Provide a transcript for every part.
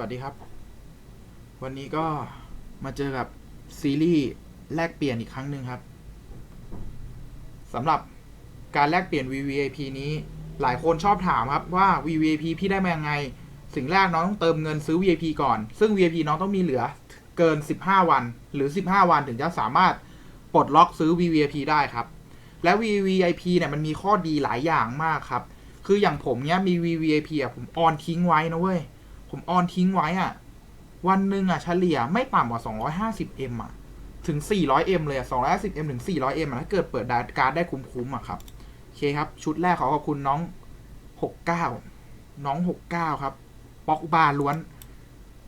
วัสดีครับ วันนี้ก็มาเจอกับซีรีส์แลกเปลี่ยนอีกครั้งหนึ่งครับสำหรับการแลกเปลี่ยน VVIP นี้หลายคนชอบถามครับว่า VVIP พี่ได้มายังไง สิ่งแรกน้องต้องเติมเงินซื้อ VIP ก่อน ซึ่ง VIP น้องต้องมีเหลือเกิน 15 วัน หรือ 15 วันถึงจะสามารถปลดล็อกซื้อ VVIP ได้ครับ และ VVIP เนี่ยมันมีข้อดีหลายอย่างมากครับ คืออย่างผมเนี้ยมี VVIP อะผมออนทิ้งไว้นะเว้ย ผมออนทิ้งไว้อะ วันหนึ่งอะเฉลี่ยไม่ต่ำกว่า 250M อะ ถึง 400M เลยอะ 250M ถึง 400M อะถ้าเกิดเปิดการ์ดได้คุ้มๆอะครับ โอเคครับ ชุดแรกขอขอบคุณน้อง 69 น้อง 69 ครับ ป๊อกบาล้วน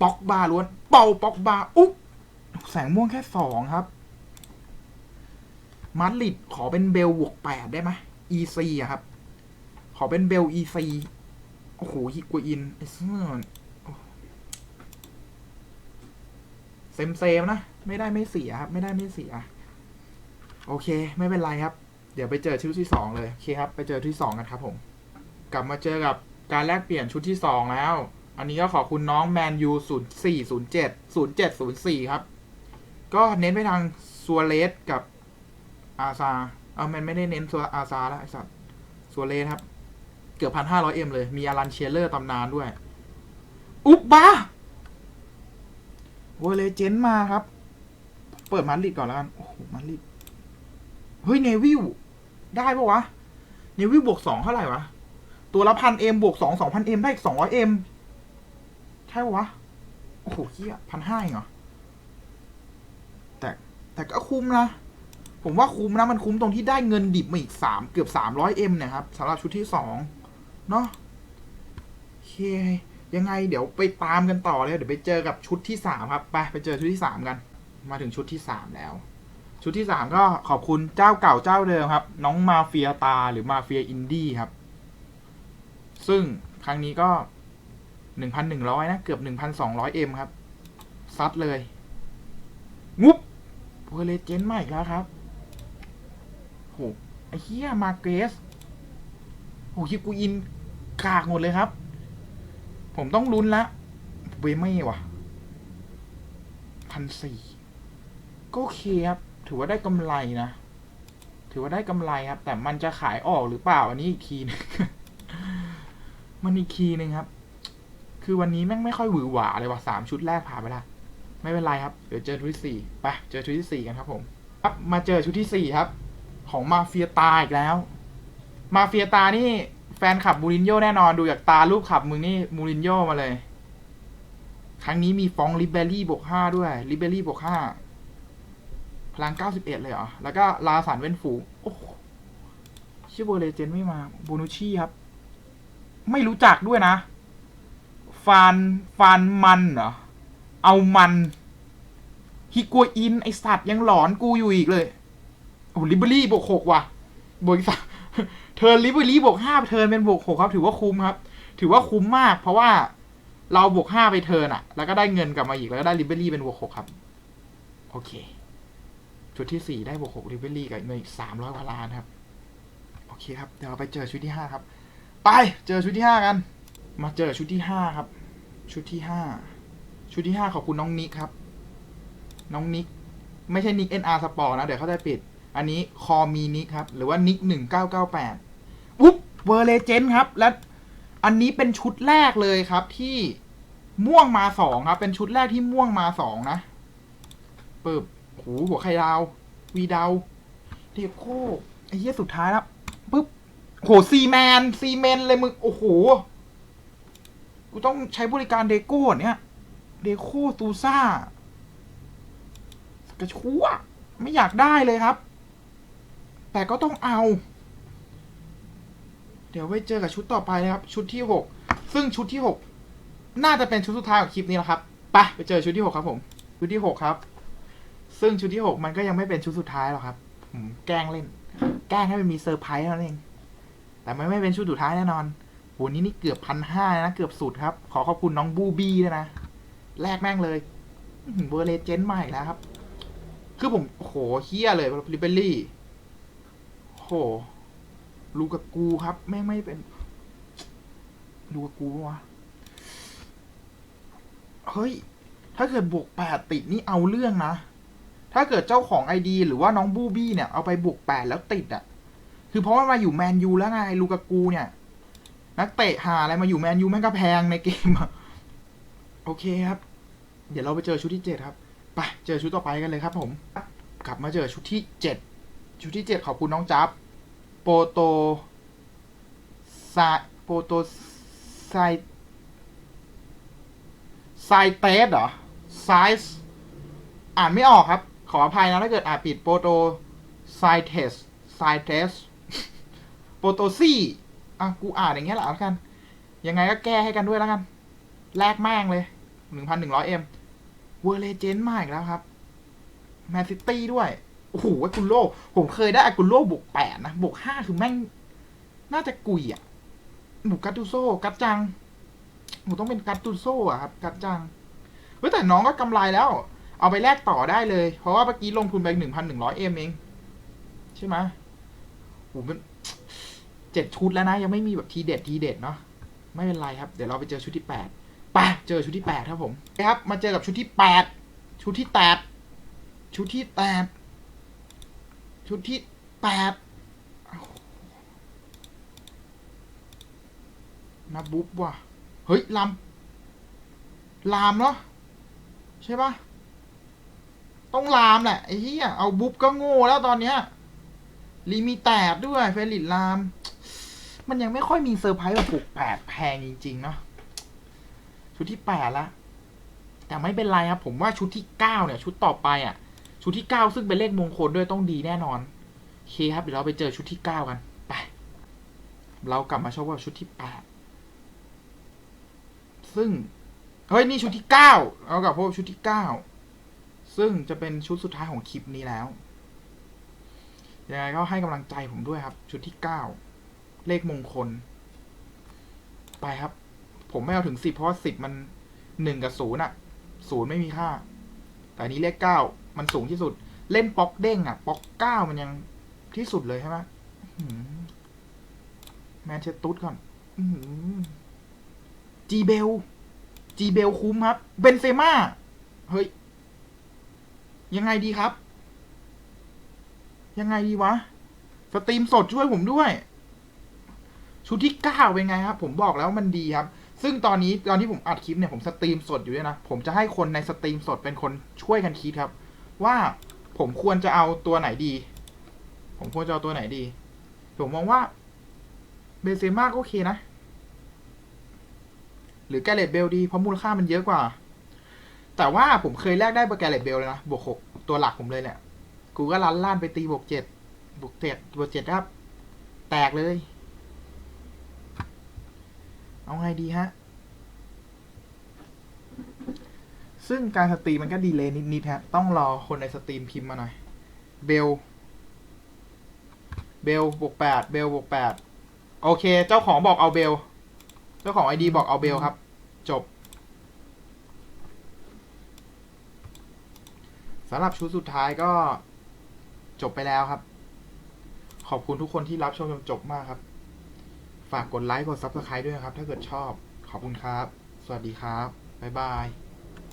ป๊อกบาล้วน เป่าป๊อกบาอุ๊บแสงม่วงแค่สองครับมาดริดขอเป็นเบลบวกแปดได้ไหม EC อะครับ ขอเป็นเบล EC โอ้โหฮิกวอินไอ้เสื้อ เซมเซมนะ ไม่ได้ไม่เสียครับ ไม่ได้ไม่เสีย โอเค ไม่เป็นไรครับ เดี๋ยวไปเจอชุดที่สองเลย โอเคครับ ไปเจอที่สองกันครับผม กลับมาเจอกับการแลกเปลี่ยนชุดที่สองแล้ว อันนี้ก็ขอบคุณน้องแมนยูศูนย์สี่ศูนย์เจ็ดศูนย์เจ็ดศูนย์สี่ครับ ก็เน้นไปทางซัวเลสกับอาซา เอามันไม่ได้เน้นซัวอาซาแล้วไอสัตว์ซัวเลสครับ เกือบพันห้าร้อยเอ็มเลย มีอารันเชลเลอร์ตำนานด้วย อุ๊บบ้า เวอร์เลเจนต์มาครับ เปิดมาริดก่อนแล้วกัน โอ้โหมาริดเฮ้ย เนวิลได้ปะวะ เนวิลบวกสองเท่าไหร่วะ ตัวละพันเอ็มบวกสองสองพันเอ็มได้อีกสองร้อยเอ็มใช่ปะวะ โอ้โหเฮียพันห้าเหรอ แต่แต่ก็คุ้มนะ ผมว่าคุ้มนะ มันคุ้มตรงที่ได้เงินดิบมาอีกสามเกือบสามร้อยเอ็มเนี่ยครับสำหรับชุดที่สองเนาะโอเค ยังไงเดี๋ยวไปตามกันต่อเลยเดี๋ยวไปเจอกับชุดที่สามครับไปไปเจอชุดที่สามกัน มาถึงชุดที่สามแล้ว ชุดที่สามก็ขอบคุณเจ้าเก่าเจ้าเดิมครับ น้องมาเฟียตาหรือมาเฟียอินดี้ครับ ซึ่งครั้งนี้ก็หนึ่งพันหนึ่งร้อยนะ เกือบหนึ่งพันสองร้อยเอ็มครับ ซัดเลย งุบโพเลเจนต์มาอีกแล้วครับโหไอ้เหี้ยมาเกสโหคิกูอินกากหมดเลยครับ ผมต้องลุ้นละ เวไม่ว่ะพันสี่ก็โอเคครับ ถือว่าได้กำไรนะ ถือว่าได้กำไรครับ แต่มันจะขายออกหรือเปล่า อันนี้อีกทีหนึงมันอีกทีหนึ่งครับ คือวันนี้แม่งไม่ค่อยหวือหวาเลยว่ะสามชุดแรกผ่านไปละไม่เป็นไรครับ เดี๋ยวเจอชุดที่สี่ไป เจอชุดที่สี่กันครับผมครับมาเจอชุดที่สี่ครับ ของมาเฟียตาอีกแล้ว มาเฟียตานี่ ฟนขับมูรินโญ่แน่นอนดูจากตารูปขับมึงนี่มูรินโญ่มาเลย ครั้งนี้มีฟองลิเบอรี่บวกห้าด้วยลิเบอรี่บวกห้าพลังเก้าสิบเอ็ดเลยเหรอ แล้วก็ลาสันเว้นฝูงโอ้ชื่อโบเลเจนไม่มาโบนูชี่ครับ ไม่รู้จักด้วยนะ ฟานฟานมันเหรอ เอามันฮิกัวอิน ไอสัตว์ยังหลอนกูอยู่อีกเลยโอ้ลิเบอรี่บวกหกว่ะบวกสัก เทิร์นลิเบอรี่บวกห้าเทิร์นเป็นบวกหกครับ ถือว่าคุ้มครับ ถือว่าคุ้มมาก เพราะว่าเราบวกห้าไปเทิร์นอะแล้วก็ได้เงินกลับมาอีกแล้วก็ได้ลิเบอรี่เป็นบวกหกครับ โอเค ชุดที่สี่ได้บวกหกลิเบอรี่กับเงินอีกสามร้อยกว่าล้านครับ โอเคครับ เดี๋ยวเราไปเจอชุดที่ห้าครับ ไปเจอชุดที่ห้ากัน มาเจอชุดที่ห้าครับ ชุดที่ห้าชุดที่ห้าขอบคุณน้องนิกครับ น้องนิกไม่ใช่นิก NR สปอร์นะ เดี๋ยวเขาจะปิด อันนี้คอมีนิกครับ หรือว่านิกหนึ่งเก้าเก้าแปดอุ๊บเวอร์เลเจนครับ และอันนี้เป็นชุดแรกเลยครับที่ม่วงมาสองครับ เป็นชุดแรกที่ม่วงมาสองนะเปิบโหหัวไข่ดาว วีดาวเดียโคไอ้เหี้ยสุดท้ายแล้วปุ๊บโหซีแมนซีเมนเลยมึง โอ้โห กูต้องใช้บริการเดโก้เนี่ย เดโก้ตูซ่ากระชั่ว ไม่อยากได้เลยครับ แต่ก็ต้องเอา เดี๋ยวไว้เจอกับชุดต่อไปนะครับ ชุดที่หกซึ่งชุดที่หกน่าจะเป็นชุดสุดท้ายของคลิปนี้แล้วครับไปไปเจอชุดที่หกครับผม ชุดที่หกครับ ซึ่งชุดที่หกมันก็ยังไม่เป็นชุดสุดท้ายหรอกครับผมแกล้งเล่น แกล้งให้มันมีเซอร์ไพรส์เท่านั้นเอง แต่มันไม่เป็นชุดสุดท้ายแน่นอนโหนี่นี่เกือบพันห้านะเกือบสุดครับ ขอขอบคุณน้องบูบี้ด้วยนะแลกแม่งเลยเบอร์เลเจนต์ใหม่แล้วครับ คือผมโหเฮี้ยเลยลิเบอรี่ หลูกากูครับไม่งไม่เป็นลูกกูวะเฮ้ย ถ้าเกิดบวกแปดติดนี่เอาเรื่องนะ ถ้าเกิดเจ้าของไอดีหรือว่าน้องบูบี้เนี่ย เอาไปบวกแปดแล้วติดอะ่ะ คือเพราะว่ามาอยู่แมนยูแล้วไงลูกากูเนี่ย นักเตะหาอะไรมาอยู่แมนยูแม่งก็แพงในเกมอะโอเคครับ เดี๋ยวเราไปเจอชุดที่เจ็ดครับ ไป เจอชุดต่อไปกันเลยครับผม กลับมาเจอชุดที่เจ็ดชุดที่เจ็ดขอบคุณน้องจับ โปโตไซโปโตไซไซเตสเหรอไซส์อ่านไม่ออกครับ ขออภัยนะถ้าเกิดอ่านผิดโปโตไซเทสไซเทสโปโตซี่อะกูอ่านอย่างเงี้ยแหละแล้วกัน ยังไงก็แก้ให้กันด้วยแล้วกัน แลกแม่งเลยหนึ่งพันหนึ่งร้อยเอ็มเวอร์เลเจนมาอีกแล้วครับ แมนซิตี้ด้วย โอ้โหอากุโลผมเคยได้อากุโลบวกแปดนะบวกห้าคือแม่ง น่าจะกุยอะบวกกัตตูโซกัตจังโหต้องเป็นกัตตูโซอะครับ กัตจังเฮ้ยแต่น้องก็กำไรแล้ว เอาไปแลกต่อได้เลย เพราะว่าเมื่อกี้ลงทุนไปหนึ่งพันหนึ่งร้อยเอ็มเอง ใช่ไหมโหเป็นเจ็ดชุดแล้วนะ ยังไม่มีแบบทีเด็ดทีเด็ดเนาะไม่เป็นไรครับ เดี๋ยวเราไปเจอชุดที่แปดไปเจอชุดที่แปดครับผมครับ มาเจอกับชุดที่แปดชุดที่แปดชุดที่แปด ชุดที่แปดนะบุ๊บว่ะ เฮ้ย ลาม ลามเนาะใช่ปะต้องลามแหละ ไอ้เหี้ยเอาบุ๊บก็โง่แล้วตอนเนี้ยลิมิแตดด้วยเฟลิตลาม มันยังไม่ค่อยมีเซอร์ไพรส์แบบปลุกแปดแพงจริง ๆ เนาะชุดที่แปดละแต่ไม่เป็นไรครับ ผมว่าชุดที่เก้าเนี่ย ชุดต่อไปอะ ชุดที่เก้าซึ่งเป็นเลขมงคลด้วยต้องดีแน่นอนโอเคครับเดี๋ยวเราไปเจอชุดที่เก้ากันไปเรากลับมาชมว่าชุดที่แปดซึ่งเฮ้ยนี่ชุดที่เก้าเรากลับพบชุดที่เก้าซึ่งจะเป็นชุดสุดท้ายของคลิปนี้แล้วยังไงก็ให้กำลังใจผมด้วยครับ ชุดที่เก้าเลขมงคล ไปครับ ผมไม่เอาถึงสิบเพราะว่าสิบมันหนึ่งกับศูนย์อะศูนย์ไม่มีค่า แต่นนี้เลขเก้า มันสูงที่สุด เล่นป๊อกเด้งอะ ป๊อกเก้ามันยังที่สุดเลยใช่ไหมแมนเชสตุสก่อนจีเบล จีเบลคุ้มครับ เบนเซม่า เฮ้ย ยังไงดีครับ ยังไงดีวะ สตรีมสดช่วยผมด้วย ชุดที่เก้าเป็นไงครับ ผมบอกแล้วมันดีครับ ซึ่งตอนนี้ตอนที่ผมอัดคลิปเนี่ยผมสตรีมสดอยู่ด้วยนะ ผมจะให้คนในสตรีมสดเป็นคนช่วยกันคิดครับ ว่าผมควรจะเอาตัวไหนดี ผมควรจะเอาตัวไหนดี ผมมองว่าเบเซม่าก็โอเคนะ หรือแกเรตเบลดี เพราะมูลค่ามันเยอะกว่า แต่ว่าผมเคยแลกได้เบอร์แกเรตเบลเลยนะ บวกหกตัวหลักผมเลยเนี่ย กูก็ลันล่านไปตีบวกเจ็ดบวกเจ็ดบวกเจ็ดครับ แตกเลย เอาไงดีฮะ ซึ่งการสตรีมมันก็ดีเลยนิดๆฮะ ต้องรอคนในสตรีมพิมพ์มาหน่อย เบล เบลบวกแปดเบลบวกแปดโอเค เจ้าของบอกเอาเบล เจ้าของไอดีบอกเอาเบลครับ จบสำหรับชุดสุดท้ายก็จบไปแล้วครับ ขอบคุณทุกคนที่รับชมจนจบมากครับ ฝากกดไลค์ กด Subscribe ด้วยนะครับ ถ้าเกิดชอบ ขอบคุณครับ สวัสดีครับ บ๊ายบาย